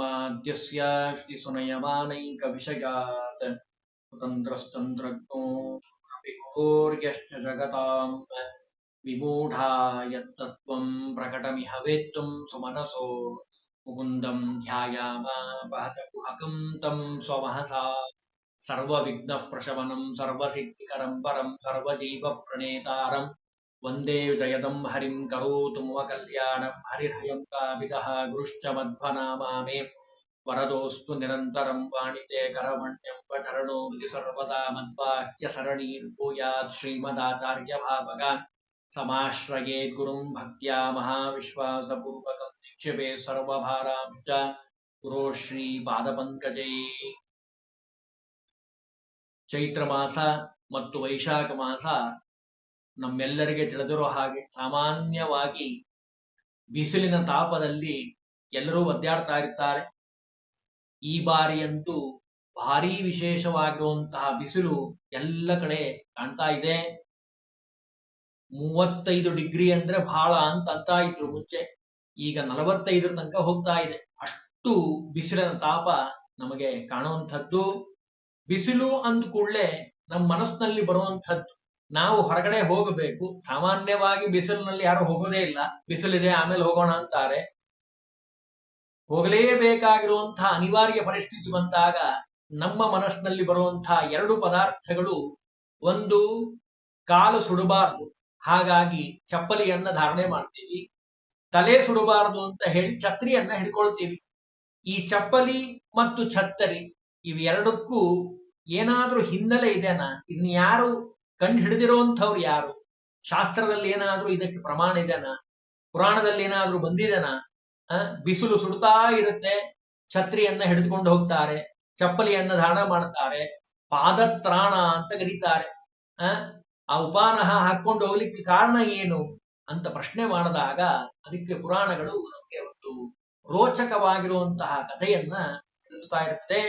माद्यस्य श्रीसुनयमानैक विषयात् स्वतन्त्रश्चन्द्रज्ञो प्रकटमिह सुमनसो मुकुंदम ध्यायामापहत स्वहसा तम् स्वमहसा सर्वविघ्नः प्रशमनम् सर्वसिद्धिकरम् वन्दे जयदं हरिं करोतु मम कल्याणं हरिर्हयं काविदः गुरुश्च मध्वनामा मे वरदोऽस्तु निरन्तरं वाणिते करवण्यं वचरणो विधि सर्वदा मद्वाक्यसरणीं भूयात् श्रीमदाचार्यभावगान् समाश्रयेत् गुरुं भक्त्या महाविश्वासपूर्वकं निक्षिपे सर्वभारांश्च गुरो ಶ್ರೀಪಾದಪಂಕಜೈ ಚೈತ್ರ ಮಾಸ ಮತ್ತು ವೈಶಾಖ ಮಾಸ ನಮ್ಮೆಲ್ಲರಿಗೆ ತಿಳಿದಿರೋ ಹಾಗೆ ಸಾಮಾನ್ಯವಾಗಿ ಬಿಸಿಲಿನ ತಾಪದಲ್ಲಿ ಎಲ್ಲರೂ ಒದ್ದಾಡ್ತಾ ಇರ್ತಾರೆ. ಈ ಬಾರಿಯಂತೂ ಭಾರೀ ವಿಶೇಷವಾಗಿರುವಂತಹ ಬಿಸಿಲು ಎಲ್ಲ ಕಡೆ ಕಾಣ್ತಾ ಇದೆ. ಮೂವತ್ತೈದು ಡಿಗ್ರಿ ಅಂದ್ರೆ ಬಹಳ ಅಂತ ಅಂತ ಇದ್ರು ಮುಂಚೆ. ಈಗ ನಲವತ್ತೈದರ ತನಕ ಹೋಗ್ತಾ ಇದೆ. ಅಷ್ಟು ಬಿಸಿಲಿನ ತಾಪ ನಮಗೆ ಕಾಣುವಂಥದ್ದು. ಬಿಸಿಲು ಅಂದ ಕೂಡಲೇ ನಮ್ಮ ಮನಸ್ಸಿನಲ್ಲಿ ಬರುವಂಥದ್ದು. ನಾವು ಹೊರಗಡೆ ಹೋಗಬೇಕು. ಸಾಮಾನ್ಯವಾಗಿ ಬಿಸಿಲಿನಲ್ಲಿ ಯಾರು ಹೋಗೋದೇ ಇಲ್ಲ. ಬಿಸಿಲಿದೆ, ಆಮೇಲೆ ಹೋಗೋಣ ಅಂತಾರೆ. ಹೋಗಲೇಬೇಕಾಗಿರುವಂತಹ ಅನಿವಾರ್ಯ ಪರಿಸ್ಥಿತಿ ಬಂದಾಗ ನಮ್ಮ ಮನಸ್ಸಿನಲ್ಲಿ ಬರುವಂತಹ ಎರಡು ಪದಾರ್ಥಗಳು ಒಂದು, ಕಾಲು ಸುಡಬಾರದು. ಹಾಗಾಗಿ ಚಪ್ಪಲಿಯನ್ನ ಧಾರಣೆ ಮಾಡ್ತೀವಿ. ತಲೆ ಸುಡಬಾರದು ಅಂತ ಹೇಳಿ ಛತ್ರಿಯನ್ನ ಹಿಡ್ಕೊಳ್ತೀವಿ. ಈ ಚಪ್ಪಲಿ ಮತ್ತು ಛತ್ತರಿ ಇವೆರಡಕ್ಕೂ ಏನಾದ್ರೂ ಹಿನ್ನೆಲೆ ಇದೆನಾ? ಇನ್ ಯಾರು ಕಂಡು ಹಿಡಿದಿರುವಂಥವ್ರು ಯಾರು? ಶಾಸ್ತ್ರದಲ್ಲಿ ಏನಾದರೂ ಇದಕ್ಕೆ ಪ್ರಮಾಣ ಇದೆನಾ? ಪುರಾಣದಲ್ಲಿ ಏನಾದ್ರೂ ಬಂದಿದೆನಾ? ಬಿಸಿಲು ಸುಡ್ತಾ ಇರುತ್ತೆ, ಛತ್ರಿಯನ್ನ ಹಿಡಿದುಕೊಂಡು ಹೋಗ್ತಾರೆ, ಚಪ್ಪಲಿಯನ್ನ ಧಾರಣ ಮಾಡ್ತಾರೆ, ಪಾದತ್ರಾಣ ಅಂತ ಕರೀತಾರೆ. ಆ ಉಪಾನಹ ಹಾಕೊಂಡು ಹೋಗ್ಲಿಕ್ಕೆ ಕಾರಣ ಏನು ಅಂತ ಪ್ರಶ್ನೆ ಮಾಡಿದಾಗ ಅದಕ್ಕೆ ಪುರಾಣಗಳು ನಮಗೆ ಒಂದು ರೋಚಕವಾಗಿರುವಂತಹ ಕಥೆಯನ್ನ ತಿಳಿಸ್ತಾ ಇರ್ತದೆ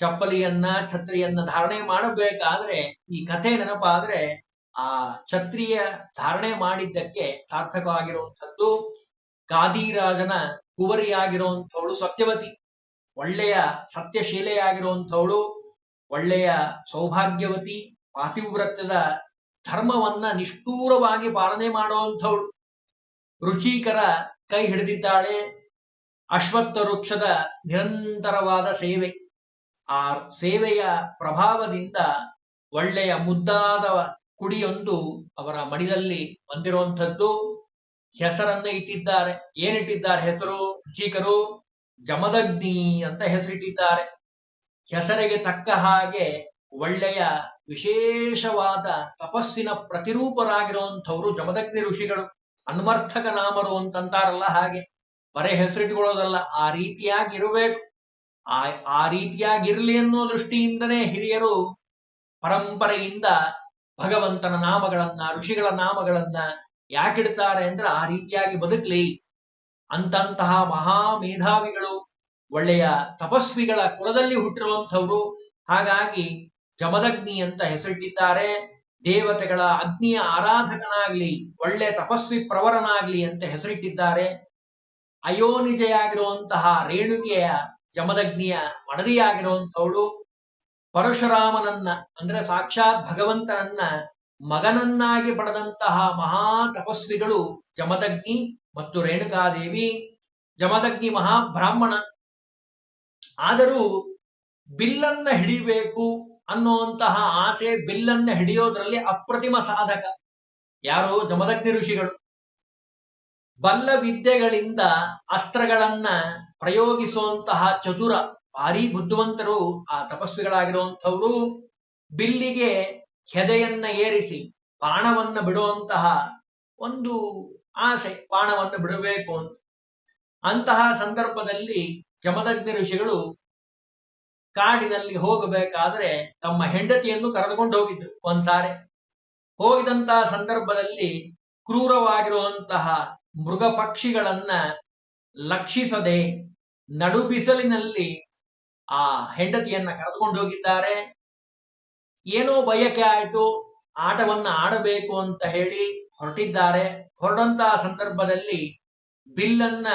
ಚಪ್ಪಲಿಯನ್ನ, ಛತ್ರಿಯನ್ನ ಧಾರಣೆ ಮಾಡಬೇಕಾದ್ರೆ ಈ ಕಥೆ ನೆನಪಾದ್ರೆ ಆ ಛತ್ರಿಯ ಧಾರಣೆ ಮಾಡಿದ್ದಕ್ಕೆ ಸಾರ್ಥಕವಾಗಿರುವಂಥದ್ದು ಗಾದಿರಾಜನ ಕುವರಿಯಾಗಿರುವಂಥವಳು ಸತ್ಯವತಿ. ಒಳ್ಳೆಯ ಸತ್ಯಶೀಲೆಯಾಗಿರುವಂಥವಳು, ಒಳ್ಳೆಯ ಸೌಭಾಗ್ಯವತಿ ಪಾತಿವ್ರತ್ಯದ ಧರ್ಮವನ್ನ ನಿಷ್ಠೂರವಾಗಿ ಪಾಲನೆ ಮಾಡುವಂಥವಳು. ರುಚಿಕರ ಕೈ ಹಿಡಿದಿದ್ದಾಳೆ ಅಶ್ವತ್ಥ ವೃಕ್ಷದ ನಿರಂತರವಾದ ಸೇವೆ. ಆ ಸೇವೆಯ ಪ್ರಭಾವದಿಂದ ಒಳ್ಳೆಯ ಮುದ್ದಾದ ಕುಡಿಯೊಂದು ಅವರ ಮಡಿಲಲ್ಲಿ ಬಂದಿರುವಂಥದ್ದು. ಹೆಸರನ್ನ ಇಟ್ಟಿದ್ದಾರೆ. ಏನಿಟ್ಟಿದ್ದಾರೆ ಹೆಸರು? ರುಚಿಕರು? ಜಮದಗ್ನಿ ಅಂತ ಹೆಸರಿಟ್ಟಿದ್ದಾರೆ. ಹೆಸರಿಗೆ ತಕ್ಕ ಹಾಗೆ ಒಳ್ಳೆಯ ವಿಶೇಷವಾದ ತಪಸ್ಸಿನ ಪ್ರತಿರೂಪರಾಗಿರುವಂಥವ್ರು ಜಮದಗ್ನಿ ಋಷಿಗಳು. ಅನ್ವರ್ಥಕ ನಾಮರು ಅಂತಂತಾರಲ್ಲ ಹಾಗೆ. ಬರೇ ಹೆಸರಿಟ್ಕೊಳ್ಳೋದಲ್ಲ. ಆ ರೀತಿಯಾಗಿ ಇರಬೇಕು ಆ ಆ ರೀತಿಯಾಗಿರಲಿ ಅನ್ನೋ ದೃಷ್ಟಿಯಿಂದನೇ ಹಿರಿಯರು ಪರಂಪರೆಯಿಂದ ಭಗವಂತನ ನಾಮಗಳನ್ನ, ಋಷಿಗಳ ನಾಮಗಳನ್ನ ಯಾಕಿಡ್ತಾರೆ ಅಂದ್ರೆ ಆ ರೀತಿಯಾಗಿ ಬದುಕಲಿ. ಅಂತಂತಹ ಮಹಾ ಮೇಧಾವಿಗಳು ಒಳ್ಳೆಯ ತಪಸ್ವಿಗಳ ಕುಲದಲ್ಲಿ ಹುಟ್ಟಿರುವಂಥವ್ರು. ಹಾಗಾಗಿ ಜಮದಗ್ನಿ ಅಂತ ಹೆಸರಿಟ್ಟಿದ್ದಾರೆ. ದೇವತೆಗಳ ಅಗ್ನಿಯ ಆರಾಧಕನಾಗ್ಲಿ, ಒಳ್ಳೆ ತಪಸ್ವಿ ಪ್ರವರನಾಗ್ಲಿ ಅಂತ ಹೆಸರಿಟ್ಟಿದ್ದಾರೆ. ಅಯೋನಿಜೆಯಾಗಿರುವಂತಹ ರೇಣುಕೆಯ ಜಮದಗ್ನಿಯ ಮಡದಿಯಾಗಿರುವಂಥವಳು ಪರಶುರಾಮನನ್ನ, ಅಂದ್ರೆ ಸಾಕ್ಷಾತ್ ಭಗವಂತನನ್ನ ಮಗನನ್ನಾಗಿ ಪಡೆದಂತಹ ಮಹಾ ತಪಸ್ವಿಗಳು ಜಮದಗ್ನಿ ಮತ್ತು ರೇಣುಕಾದೇವಿ. ಜಮದಗ್ನಿ ಮಹಾಬ್ರಾಹ್ಮಣ. ಆದರೂ ಬಿಲ್ಲನ್ನ ಹಿಡಿಬೇಕು ಅನ್ನುವಂತಹ ಆಸೆ ಬಿಲ್ಲನ್ನ ಹಿಡಿಯೋದ್ರಲ್ಲಿ ಅಪ್ರತಿಮ ಸಾಧಕ. ಯಾರು? ಜಮದಗ್ನಿ ಋಷಿಗಳು. ಬಲ್ಲ ವಿದ್ಯೆಗಳಿಂದ ಅಸ್ತ್ರಗಳನ್ನ ಪ್ರಯೋಗಿಸುವಂತಹ ಚತುರ ಭಾರಿ ಬುದ್ಧಿವಂತರು ಆ ತಪಸ್ವಿಗಳಾಗಿರುವಂಥವ್ರು ಬಿಲ್ಲಿಗೆ ಹೆದೆಯನ್ನ ಏರಿಸಿ ಬಾಣವನ್ನ ಬಿಡುವಂತಹ ಒಂದು ಆಸೆ, ಬಾಣವನ್ನು ಬಿಡಬೇಕು ಅಂತ. ಅಂತಹ ಸಂದರ್ಭದಲ್ಲಿ ಜಮದಗ್ನಿ ಋಷಿಗಳು ಕಾಡಿನಲ್ಲಿ ಹೋಗಬೇಕಾದ್ರೆ ತಮ್ಮ ಹೆಂಡತಿಯನ್ನು ಕರೆದುಕೊಂಡು ಹೋಗಿದ್ರು ಒಂದ್ಸಾರಿ. ಹೋಗಿದಂತಹ ಸಂದರ್ಭದಲ್ಲಿ ಕ್ರೂರವಾಗಿರುವಂತಹ ಮೃಗ ಪಕ್ಷಿಗಳನ್ನ ಲಕ್ಷಿಸದೆ ನಡು ಬಿಸಿಲಿನಲ್ಲಿ ಆ ಹೆಂಡತಿಯನ್ನ ಕರೆದುಕೊಂಡು ಹೋಗಿದ್ದಾರೆ. ಏನೋ ಬಯಕೆ ಆಯಿತು, ಆಟವನ್ನ ಆಡಬೇಕು ಅಂತ ಹೇಳಿ ಹೊರಟಿದ್ದಾರೆ. ಹೊರಡಂತಹ ಸಂದರ್ಭದಲ್ಲಿ ಬಿಲ್ಲನ್ನ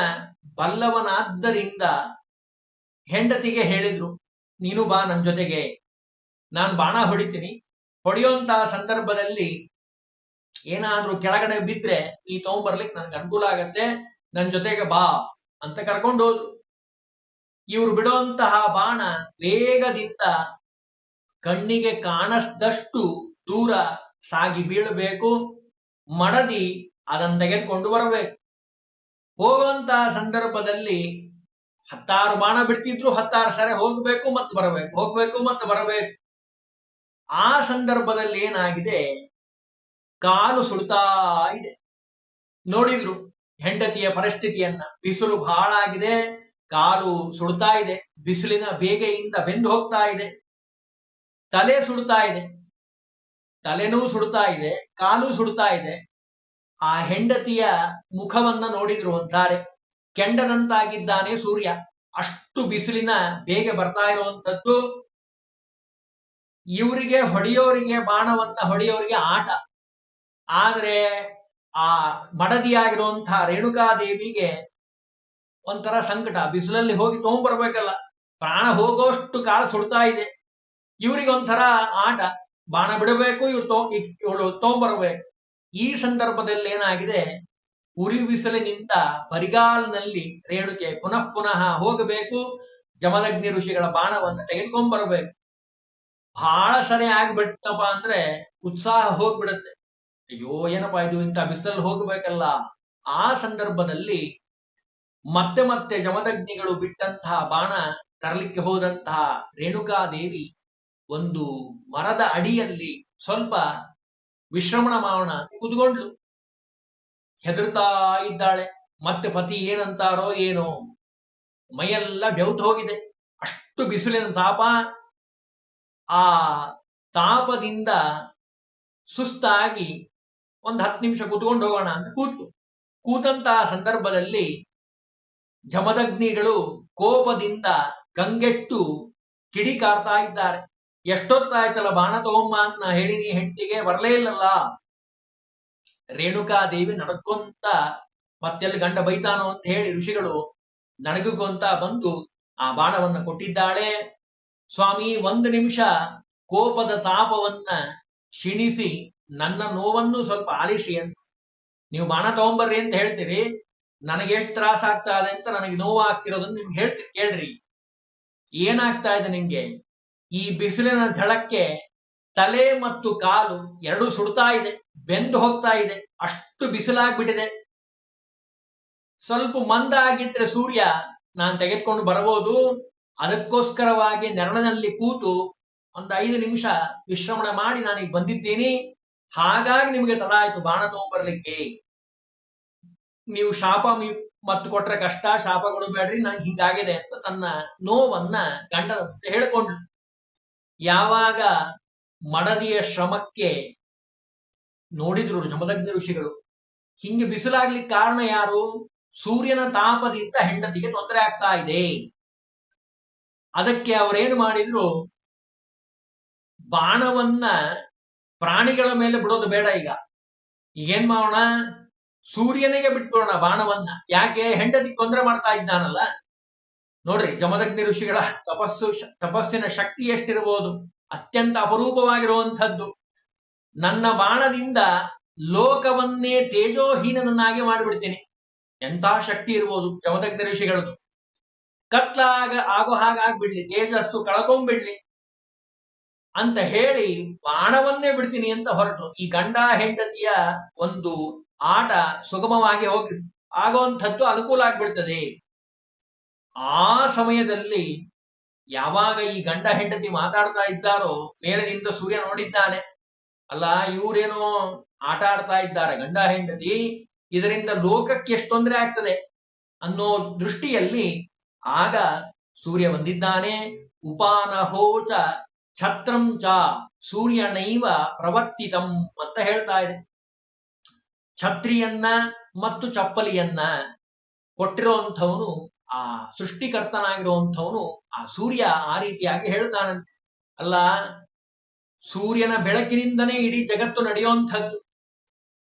ಬಲ್ಲವನಾದ್ದರಿಂದ ಹೆಂಡತಿಗೆ ಹೇಳಿದ್ರು, ನೀನು ಬಾ ನನ್ನ ಜೊತೆಗೆ, ನಾನು ಬಾಣ ಹೊಡಿತೀನಿ. ಹೊಡೆಯುವಂತಹ ಸಂದರ್ಭದಲ್ಲಿ ಏನಾದ್ರೂ ಕೆಳಗಡೆ ಬಿದ್ರೆ ನೀ ತಗೊಂಡ್ಬರ್ಲಿಕ್ ನನ್ಗೆ ಅನುಕೂಲ ಆಗತ್ತೆ, ನನ್ ಜೊತೆಗೆ ಬಾ ಅಂತ ಕರ್ಕೊಂಡು ಹೋದ್ರು. ಇವ್ರು ಬಿಡುವಂತಹ ಬಾಣ ವೇಗದಿಂದ ಕಣ್ಣಿಗೆ ಕಾಣಸ್ದಷ್ಟು ದೂರ ಸಾಗಿ ಬೀಳಬೇಕು, ಮಡದಿ ಅದನ್ನು ತೆಗೆದುಕೊಂಡು ಬರಬೇಕು. ಹೋಗುವಂತಹ ಸಂದರ್ಭದಲ್ಲಿ ಹತ್ತಾರು ಬಾಣ ಬಿಡ್ತಿದ್ರು, ಹತ್ತಾರು ಸರಿ ಹೋಗ್ಬೇಕು ಮತ್ತೆ ಬರಬೇಕು, ಹೋಗ್ಬೇಕು ಮತ್ತೆ ಬರಬೇಕು. ಆ ಸಂದರ್ಭದಲ್ಲಿ ಏನಾಗಿದೆ? ಕಾಲು ಸುಡ್ತಾ ಇದೆ. ನೋಡಿದ್ರು ಹೆಂಡತಿಯ ಪರಿಸ್ಥಿತಿಯನ್ನ. ಬಿಸಿಲು ಬಹಳ ಆಗಿದೆ, ಕಾಲು ಸುಡ್ತಾ ಇದೆ, ಬಿಸಿಲಿನ ಬೇಗೆಯಿಂದ ಬೆಂದು ಹೋಗ್ತಾ ಇದೆ. ತಲೆ ಸುಡ್ತಾ ಇದೆ, ತಲೆನೂ ಸುಡ್ತಾ ಇದೆ, ಕಾಲು ಸುಡ್ತಾ ಇದೆ. ಆ ಹೆಂಡತಿಯ ಮುಖವನ್ನ ನೋಡಿದ್ರು ಒಂದ್ಸಾರೆ. ಕೆಂಡದಂತಾಗಿದ್ದಾನೆ ಸೂರ್ಯ. ಅಷ್ಟು ಬಿಸಿಲಿನ ಬೇಗೆ ಬರ್ತಾ ಇರುವಂಥದ್ದು. ಇವರಿಗೆ, ಹೊಡೆಯೋರಿಗೆ, ಬಾಣವನ್ನ ಹೊಡೆಯೋರಿಗೆ ಆಟ. ಆದ್ರೆ ಆ ಮಡದಿಯಾಗಿರುವಂತಹ ರೇಣುಕಾದೇವಿಗೆ ಒಂಥರ ಸಂಕಟ. ಬಿಸಿಲಲ್ಲಿ ಹೋಗಿ ತಗೊಂಡ್ಬರ್ಬೇಕಲ್ಲ. ಪ್ರಾಣ ಹೋಗೋಷ್ಟು ಕಾಲ ಸುಡ್ತಾ ಇದೆ. ಇವರಿಗೆ ಒಂಥರ ಆಟ. ಬಾಣ ಬಿಡಬೇಕು, ಇವ್ರು ತೋ ಇವಳು ತೊಗೊಂಡ್ಬರ್ಬೇಕು. ಈ ಸಂದರ್ಭದಲ್ಲಿ ಏನಾಗಿದೆ? ಉರಿ ಬಿಸಿಲಿನಿಂದ ಬರಿಗಾಲಿನಲ್ಲಿ ರೇಣುಕೆ ಪುನಃ ಪುನಃ ಹೋಗಬೇಕು. ಜಮಲಗ್ನಿ ಋಷಿಗಳ ಬಾಣವನ್ನು ತೆಗೆದುಕೊಂಡ್ಬರ್ಬೇಕು. ಬಹಳ ಸರಿ ಆಗ್ಬಿಡ್ತಪ್ಪ ಅಂದ್ರೆ ಉತ್ಸಾಹ ಹೋಗ್ಬಿಡುತ್ತೆ. ಅಯ್ಯೋ, ಏನಪ್ಪಾ ಇದು ಇಂಥ ಬಿಸಿಲಲ್ಲಿ ಹೋಗಬೇಕಲ್ಲ? ಆ ಸಂದರ್ಭದಲ್ಲಿ ಮತ್ತೆ ಮತ್ತೆ ಜಮದಗ್ನಿಗಳು ಬಿಟ್ಟಂತಹ ಬಾಣ ತರಲಿಕ್ಕೆ ಹೋದಂತಹ ರೇಣುಕಾದೇವಿ ಒಂದು ಮರದ ಅಡಿಯಲ್ಲಿ ಸ್ವಲ್ಪ ವಿಶ್ರಮಣ ಮಾಡೋಣ ಕುತ್ಕೊಂಡ್ಲು ಹೆದರ್ತಾ ಇದ್ದಾಳೆ. ಮತ್ತೆ ಪತಿ ಏನಂತಾರೋ ಏನೋ. ಮೈಯೆಲ್ಲ ಬೆವ್ತು ಹೋಗಿದೆ. ಅಷ್ಟು ಬಿಸಿಲಿನ ತಾಪ. ಆ ತಾಪದಿಂದ ಸುಸ್ತಾಗಿ ಒಂದು ಹತ್ತು ನಿಮಿಷ ಕೂತ್ಕೊಂಡು ಹೋಗೋಣ ಅಂತ ಕೂತು. ಕೂತಂತಹ ಸಂದರ್ಭದಲ್ಲಿ ಜಮದಗ್ನಿಗಳು ಕೋಪದಿಂದ ಕಂಗೆಟ್ಟು ಕಿಡಿಕಾರ್ತಾ ಇದ್ದಾರೆ. ಎಷ್ಟೊತ್ತಾಯ್ತಲ್ಲ ಬಾಣ ತಗೊಂಬ ಅಂತ ನಾ ಹೇಳಿನಿ ಹೆಂಡತಿಗೆ, ಬರಲೇ ಇಲ್ಲಲ್ಲ. ರೇಣುಕಾದೇವಿ ನಡ್ಕೊಂತ ಮತ್ತೆಲ್ಲಿ ಗಂಡ ಬೈತಾನೋ ಅಂತ ಹೇಳಿ ಋಷಿಗಳು ನಡಗುಕೊಂತ ಬಂದು ಆ ಬಾಣವನ್ನ ಕೊಟ್ಟಿದ್ದಾಳೆ. ಸ್ವಾಮಿ, ಒಂದು ನಿಮಿಷ ಕೋಪದ ತಾಪವನ್ನ ಕ್ಷೀಣಿಸಿ ನನ್ನ ನೋವನ್ನು ಸ್ವಲ್ಪ ಆಲಿಸಿ ಅಂತ. ನೀವು ಬಾಣ ತಗೊಂಬರ್ರಿ ಅಂತ ಹೇಳ್ತೀರಿ. ನನಗೆ ಎಷ್ಟು ತ್ರಾಸ ಆಗ್ತಾ ಇದೆ ಅಂತ ನನಗೆ ನೋವು ಆಗ್ತಿರೋದನ್ನ ನಿಮ್ಗೆ ಹೇಳ್ತೀರಿ ಕೇಳ್ರಿ. ಏನಾಗ್ತಾ ಇದೆ ನಿಮ್ಗೆ? ಈ ಬಿಸಿಲಿನ ಝಳಕ್ಕೆ ತಲೆ ಮತ್ತು ಕಾಲು ಎರಡು ಸುಡ್ತಾ ಇದೆ, ಬೆಂದು ಹೋಗ್ತಾ ಇದೆ, ಅಷ್ಟು ಬಿಸಿಲಾಗ್ಬಿಟ್ಟಿದೆ. ಸ್ವಲ್ಪ ಮಂದ ಆಗಿದ್ರೆ ಸೂರ್ಯ ನಾನು ತೆಗೆದುಕೊಂಡು ಬರಬಹುದು. ಅದಕ್ಕೋಸ್ಕರವಾಗಿ ನೆರಳಿನಲ್ಲಿ ಕೂತು ಒಂದು ಐದು ನಿಮಿಷ ವಿಶ್ರಮಣ ಮಾಡಿ ನಾನೀಗ ಬಂದಿದ್ದೀನಿ. ಹಾಗಾಗಿ ನಿಮಗೆ ತಡ ಆಯ್ತು, ಬಾಣ ತಗೊಂಡ್ಬರ್ಲಿಕ್ಕೆ. ನೀವು ಶಾಪ ಮತ್ತು ಕೊಟ್ರೆ ಕಷ್ಟ ಶಾಪ ಕೊಡಬೇಡ್ರಿ ನಂಗೆ ಹಿಂಗಾಗಿದೆ ಅಂತ ತನ್ನ ನೋವನ್ನ ಗಂಡ ಹೇಳಿಕೊಂಡ್ಳು. ಯಾವಾಗ ಮಡದಿಯ ಶ್ರಮಕ್ಕೆ ನೋಡಿದ್ರು ಜಮದಗ್ನಿ ಋಷಿಗಳು. ಹಿಂಗೆ ಬಿಸಿಲಾಗ್ಲಿಕ್ಕೆ ಕಾರಣ ಯಾರು? ಸೂರ್ಯನ ತಾಪದಿಂದ ಹೆಂಡತಿಗೆ ತೊಂದರೆ ಆಗ್ತಾ ಇದೆ. ಅದಕ್ಕೆ ಅವರೇನು ಮಾಡಿದ್ರು? ಬಾಣವನ್ನ ಪ್ರಾಣಿಗಳ ಮೇಲೆ ಬಿಡೋದು ಬೇಡ ಈಗ. ಈಗೇನ್ ಮಾಡೋಣ ಸೂರ್ಯನಿಗೆ ಬಿಟ್ಬಿಡೋಣ ಬಾಣವನ್ನ. ಯಾಕೆ? ಹೆಂಡತಿ ತೊಂದರೆ ಮಾಡ್ತಾ ಇದ್ದಾನಲ್ಲ. ನೋಡ್ರಿ, ಜಮದಗ್ನಿ ಋಷಿಗಳ ತಪಸ್ಸು ತಪಸ್ಸಿನ ಶಕ್ತಿ ಎಷ್ಟಿರಬಹುದು ಅತ್ಯಂತ ಅಪರೂಪವಾಗಿರುವಂಥದ್ದು. ನನ್ನ ಬಾಣದಿಂದ ಲೋಕವನ್ನೇ ತೇಜೋಹೀನನನ್ನಾಗಿ ಮಾಡಿಬಿಡ್ತೀನಿ. ಎಂತಹ ಶಕ್ತಿ ಇರ್ಬೋದು ಜಮದಗ್ನಿ ಋಷಿಗಳದು ಕತ್ಲಾಗ, ಆಗೋ ಹಾಗಾಗ್ಬಿಡ್ಲಿ. ತೇಜಸ್ಸು ಕಳ್ಕೊಂಡ್ಬಿಡ್ಲಿ ಅಂತ ಹೇಳಿ ಬಾಣವನ್ನೇ ಬಿಡ್ತೀನಿ ಅಂತ ಹೊರಟು. ಈ ಗಂಡ ಹೆಂಡತಿಯ ಒಂದು ಆಟ ಸುಗಮವಾಗಿ ಹೋಗಿ ಆಗುವಂಥದ್ದು ಅನುಕೂಲ ಆಗ್ಬಿಡ್ತದೆ. ಆ ಸಮಯದಲ್ಲಿ ಯಾವಾಗ ಈ ಗಂಡ ಹೆಂಡತಿ ಮಾತಾಡ್ತಾ ಇದ್ದಾರೋ ಮೇಲೆ ನಿಂತ ಸೂರ್ಯ ನೋಡಿದ್ದಾನೆ. ಅಲ್ಲ, ಇವರೇನೋ ಆಟ ಆಡ್ತಾ ಇದ್ದಾರೆ, ಗಂಡ ಹೆಂಡತಿ. ಇದರಿಂದ ಲೋಕಕ್ಕೆ ಎಷ್ಟು ತೊಂದರೆ ಆಗ್ತದೆ ಅನ್ನೋ ದೃಷ್ಟಿಯಲ್ಲಿ ಆಗ ಸೂರ್ಯ ಬಂದಿದ್ದಾನೆ. ಉಪಾನಹೋಚ ಛತ್ರಂ ಚ ಸೂರ್ಯನೈವ ಪ್ರವರ್ತಿತಂ ಅಂತ ಹೇಳ್ತಾ ಇದೆ. ಛತ್ರಿಯನ್ನ ಮತ್ತು ಚಪ್ಪಲಿಯನ್ನ ಕೊಟ್ಟಿರುವಂಥವನು, ಆ ಸೃಷ್ಟಿಕರ್ತನಾಗಿರುವಂಥವನು, ಆ ಸೂರ್ಯ ಆ ರೀತಿಯಾಗಿ ಹೇಳ್ತಾನಂತೆ ಅಲ್ಲ, ಸೂರ್ಯನ ಬೆಳಕಿನಿಂದನೇ ಇಡೀ ಜಗತ್ತು ನಡೆಯುವಂಥದ್ದು.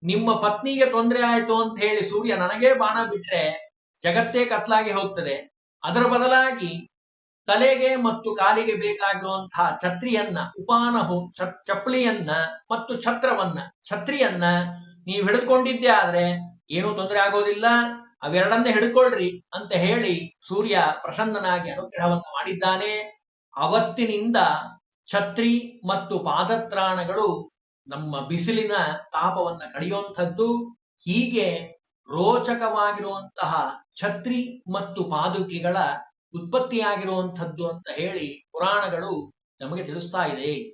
ನಿಮ್ಮ ಪತ್ನಿಗೆ ತೊಂದರೆ ಆಯಿತು ಅಂತ ಹೇಳಿ ಸೂರ್ಯ ನನಗೇ ಬಾಣ ಬಿಟ್ರೆ ಜಗತ್ತೇ ಕತ್ಲಾಗಿ ಹೋಗ್ತದೆ. ಅದರ ಬದಲಾಗಿ ತಲೆಗೆ ಮತ್ತು ಕಾಲಿಗೆ ಬೇಕಾಗಿರುವಂತಹ ಛತ್ರಿಯನ್ನ ಉಪಾನಹು ಚಪ್ಪಲಿಯನ್ನ ಮತ್ತು ಛತ್ರವನ್ನ, ಛತ್ರಿಯನ್ನ ನೀವು ಹಿಡಿದುಕೊಂಡಿದ್ದೆ ಆದ್ರೆ ಏನೂ ತೊಂದರೆ ಆಗೋದಿಲ್ಲ. ಅವೆರಡನ್ನೇ ಹಿಡ್ಕೊಳ್ರಿ ಅಂತ ಹೇಳಿ ಸೂರ್ಯ ಪ್ರಸನ್ನನಾಗಿ ಅನುಗ್ರಹವನ್ನು ಮಾಡಿದ್ದಾನೆ. ಅವತ್ತಿನಿಂದ ಛತ್ರಿ ಮತ್ತು ಪಾದತ್ರಾಣಗಳು ನಮ್ಮ ಬಿಸಿಲಿನ ತಾಪವನ್ನ ಕಡಿಯುವಂಥದ್ದು. ಹೀಗೆ ರೋಚಕವಾಗಿರುವಂತಹ ಛತ್ರಿ ಮತ್ತು ಪಾದುಕೆಗಳ ಉತ್ಪತ್ತಿಯಾಗಿರುವಂಥದ್ದು ಅಂತ ಹೇಳಿ ಪುರಾಣಗಳು ನಮಗೆ ತಿಳಿಸ್ತಾ ಇದೆ.